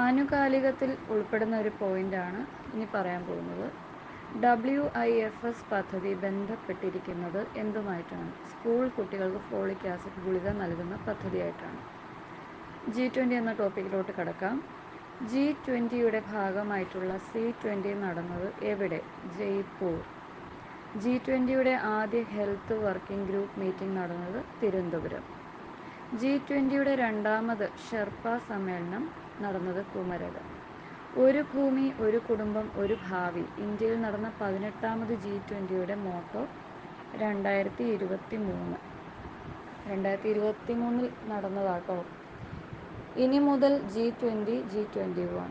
ആനുകാലികത്തിൽ ഉൾപ്പെടുന്ന ഒരു പോയിന്റാണ് ഇനി പറയാൻ പോകുന്നത്. ഡബ്ല്യു ഐ എഫ് എസ് പദ്ധതി ബന്ധപ്പെട്ടിരിക്കുന്നത് എന്തുമായിട്ടാണ്? സ്കൂൾ കുട്ടികൾക്ക് ഫോളിക് ആസിഡ് ഗുളിക നൽകുന്ന പദ്ധതിയായിട്ടാണ്. ജി ട്വന്റി എന്ന ടോപ്പിക്കിലോട്ട് കടക്കാം. ജി ട്വന്റിയുടെ ഭാഗമായിട്ടുള്ള സി ട്വന്റി നടന്നത് എവിടെ? ജയ്പൂർ. ജി ട്വന്റിയുടെ ആദ്യ ഹെൽത്ത് വർക്കിംഗ് ഗ്രൂപ്പ് മീറ്റിംഗ് നടന്നത് തിരുവനന്തപുരം. ജി ട്വന്റിയുടെ രണ്ടാമത് ഷെർപ്പ സമ്മേളനം നടന്നത് കുമരകം. ഒരു ഭൂമി ഒരു കുടുംബം ഒരു ഭാവി. ഇന്ത്യയിൽ നടന്ന പതിനെട്ടാമത് ജി ട്വന്റിയുടെ മോട്ടോ രണ്ടായിരത്തി ഇരുപത്തി മൂന്ന് രണ്ടായിരത്തി ഇരുപത്തി മൂന്നിൽ നടന്നതാട്ടോ. ഇനി മുതൽ G twenty G twenty one.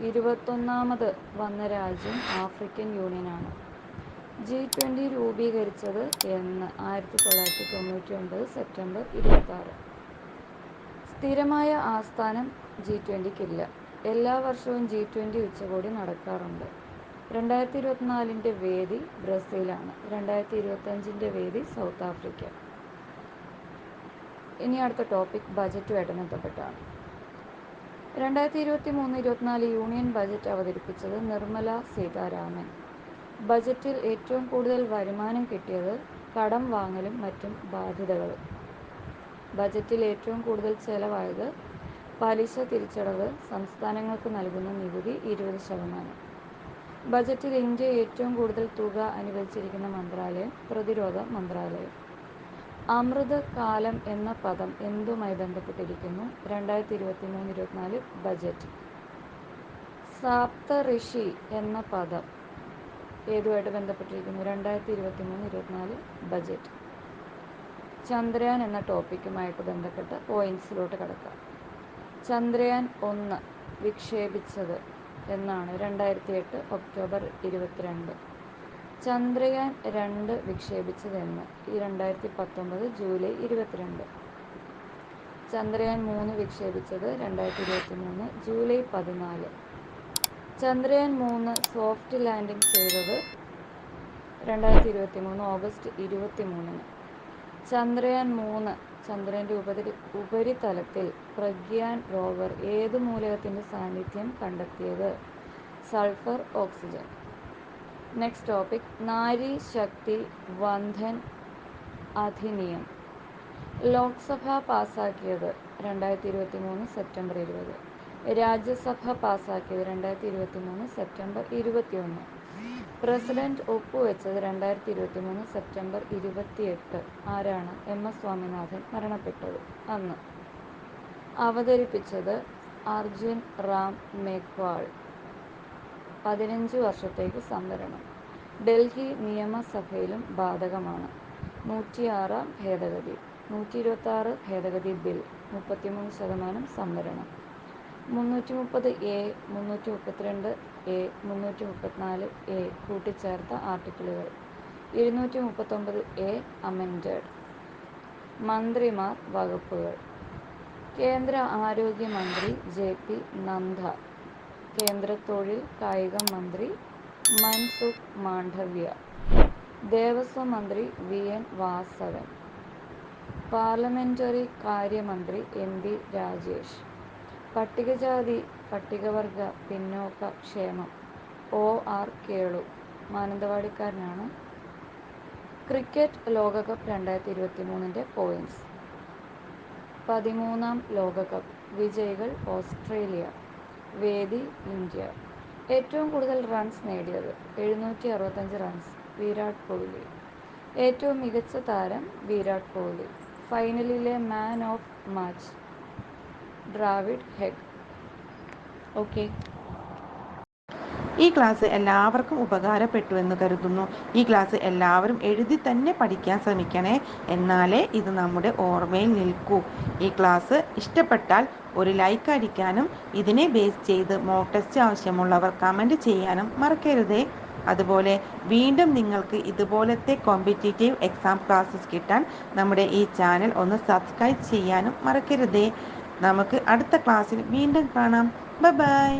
ഇരുപത്തൊന്നാമത് വന്ന രാജ്യം ആഫ്രിക്കൻ യൂണിയനാണ്. ജി ട്വന്റി രൂപീകരിച്ചത് എന്ന് ആയിരത്തി തൊള്ളായിരത്തി തൊണ്ണൂറ്റി ഒൻപത് സെപ്റ്റംബർ ഇരുപത്തി ആറ് സ്ഥിരമായ ആസ്ഥാനം ജി ട്വന്റിക്കില്ല എല്ലാ വർഷവും ജി ട്വന്റി ഉച്ചകോടി നടക്കാറുണ്ട്. രണ്ടായിരത്തി ഇരുപത്തിനാലിന്റെ വേദി ബ്രസീലാണ്. രണ്ടായിരത്തി ഇരുപത്തഞ്ചിന്റെ വേദി സൗത്ത് ആഫ്രിക്ക. ഇനി അടുത്ത ടോപ്പിക് ബജറ്റുമായിട്ട് ബന്ധപ്പെട്ടാണ്. രണ്ടായിരത്തി ഇരുപത്തി മൂന്ന് ഇരുപത്തിനാല് യൂണിയൻ ബജറ്റ് അവതരിപ്പിച്ചത് നിർമ്മല സീതാരാമൻ. ബജറ്റിൽ ഏറ്റവും കൂടുതൽ വരുമാനം കിട്ടിയത് കടം വാങ്ങലും മറ്റും ബാധ്യതകളും ബജറ്റിൽ ഏറ്റവും കൂടുതൽ ചെലവായത് പലിശ തിരിച്ചടവ് സംസ്ഥാനങ്ങൾക്ക് നൽകുന്ന നികുതി ഇരുപത് ശതമാനം. ബജറ്റിൽ ഇന്ത്യ ഏറ്റവും കൂടുതൽ തുക അനുവദിച്ചിരിക്കുന്ന മന്ത്രാലയം പ്രതിരോധ മന്ത്രാലയം. അമൃത് കാലം എന്ന പദം എന്തുമായി ബന്ധപ്പെട്ടിരിക്കുന്നു? രണ്ടായിരത്തി ഇരുപത്തി മൂന്ന് ഇരുപത്തിനാല് ബജറ്റ്. സാപ്തഋഷി എന്ന പദം ഏതുമായിട്ട് ബന്ധപ്പെട്ടിരിക്കുന്നു? രണ്ടായിരത്തി ഇരുപത്തി മൂന്ന് ഇരുപത്തിനാല് ബജറ്റ് ചന്ദ്രയാൻ എന്ന ടോപ്പിക്കുമായിട്ട് ബന്ധപ്പെട്ട പോയിന്റ്സിലോട്ട് കിടക്കാം ചന്ദ്രയാൻ ഒന്ന് വിക്ഷേപിച്ചത് എന്നാണ് രണ്ടായിരത്തി എട്ട് ഒക്ടോബർ ഇരുപത്തിരണ്ട്. ചന്ദ്രയാൻ രണ്ട് വിക്ഷേപിച്ചതെന്ന് ഈ രണ്ടായിരത്തി പത്തൊമ്പത് ജൂലൈ ഇരുപത്തിരണ്ട്. ചന്ദ്രയാൻ മൂന്ന് വിക്ഷേപിച്ചത് രണ്ടായിരത്തി ഇരുപത്തി മൂന്ന് ജൂലൈ പതിനാല്. ചന്ദ്രയാൻ മൂന്ന് സോഫ്റ്റ് ലാൻഡിംഗ് ചെയ്തത് രണ്ടായിരത്തി ഇരുപത്തി മൂന്ന് ഓഗസ്റ്റ് ഇരുപത്തി മൂന്നിന് ചന്ദ്രയാൻ മൂന്ന് ചന്ദ്രന്റെ ഉപരി ഉപരിതലത്തിൽ പ്രഗ്യാൻ റോവർ ഏത് മൂലകത്തിന്റെ സാന്നിധ്യം കണ്ടെത്തിയത്? Sulphur oxygen. Next topic. Nari Shakti Vandan Adhiniyam. Lok Sabha പാസാക്കിയത് രണ്ടായിരത്തി ഇരുപത്തി മൂന്ന് സെപ്റ്റംബർ ഇരുപത്. രാജ്യസഭ പാസാക്കിയത് രണ്ടായിരത്തി ഇരുപത്തി മൂന്ന് സെപ്റ്റംബർ ഇരുപത്തിയൊന്ന്. പ്രസിഡന്റ് ഒപ്പുവെച്ചത് രണ്ടായിരത്തി ഇരുപത്തി മൂന്ന് സെപ്റ്റംബർ ഇരുപത്തിയെട്ട്. ആരാണ് എം. എസ്. സ്വാമിനാഥൻ മരണപ്പെട്ടത്? അന്ന്. അവതരിപ്പിച്ചത് അർജുൻ റാം മേഘ്വാൾ. പതിനഞ്ച് വർഷത്തേക്ക് സംവരണം. ഡൽഹി നിയമസഭയിലും ബാധകമാണ്. നൂറ്റിയാറാം ഭേദഗതി. നൂറ്റി ഇരുപത്തി ആറ് ഭേദഗതി ബിൽ. മുപ്പത്തിമൂന്ന് ശതമാനം സംവരണം. മുന്നൂറ്റി മുപ്പത് എ മുന്നൂറ്റി മുപ്പത്തിരണ്ട് എ മുന്നൂറ്റി മുപ്പത്തിനാല് എ കൂട്ടിച്ചേർത്ത ആർട്ടിക്കിളുകൾ. ഇരുന്നൂറ്റി മുപ്പത്തൊമ്പത് എ അമെൻഡഡ് മന്ത്രിമാർ വകുപ്പുകൾ. കേന്ദ്ര ആരോഗ്യമന്ത്രി ജെ പി നന്ദ കേന്ദ്ര തൊഴിൽ കായിക മന്ത്രി മൻസുഖ് മാണ്ഡവ്യ. ദേവസ്വം മന്ത്രി വി എൻ വാസവൻ. പാർലമെന്ററി കാര്യമന്ത്രി എം ബി രാജേഷ്. പട്ടികജാതി പട്ടികവർഗ പിന്നോക്ക ക്ഷേമം. ഒ. ആർ. കേളു മാനന്തവാടിക്കാരനാണ്. ക്രിക്കറ്റ് ലോകകപ്പ് രണ്ടായിരത്തി ഇരുപത്തി മൂന്നിന്റെ പോയിന്റ്സ്. പതിമൂന്നാം ലോകകപ്പ് വിജയികൾ ഓസ്ട്രേലിയ വേദി ഇന്ത്യ. ഏറ്റവും കൂടുതൽ റൺസ് നേടിയത് എഴുന്നൂറ്റി അറുപത്തഞ്ച് റൺസ് വിരാട് കോഹ്ലി. ഏറ്റവും മികച്ച താരം വിരാട് കോഹ്ലി. ഫൈനലിലെ മാൻ ഓഫ് മാച്ച് ഡ്രാവിഡ് ഹെഗ് ഓക്കെ ഈ ക്ലാസ് എല്ലാവർക്കും ഉപകാരപ്പെട്ടു എന്ന് കരുതുന്നു. ഈ ക്ലാസ് എല്ലാവരും എഴുതി തന്നെ പഠിക്കാൻ ശ്രമിക്കണേ. എന്നാലേ ഇത് നമ്മുടെ ഓർമ്മയിൽ നിൽക്കൂ. ഈ ക്ലാസ് ഇഷ്ടപ്പെട്ടാൽ ഒരു ലൈക്ക് അടിക്കാനും ഇതിനെ ബേസ് ചെയ്ത് മോക്ക് ടെസ്റ്റ് ആവശ്യമുള്ളവർ കമന്റ് ചെയ്യാനും മറക്കരുതേ. അതുപോലെ വീണ്ടും നിങ്ങൾക്ക് ഇതുപോലത്തെ കോമ്പറ്റേറ്റീവ് എക്സാം ക്ലാസ്സസ് കിട്ടാൻ നമ്മുടെ ഈ ചാനൽ ഒന്ന് സബ്സ്ക്രൈബ് ചെയ്യാനും മറക്കരുതേ. നമുക്ക് അടുത്ത ക്ലാസ്സിൽ വീണ്ടും കാണാം. ബൈ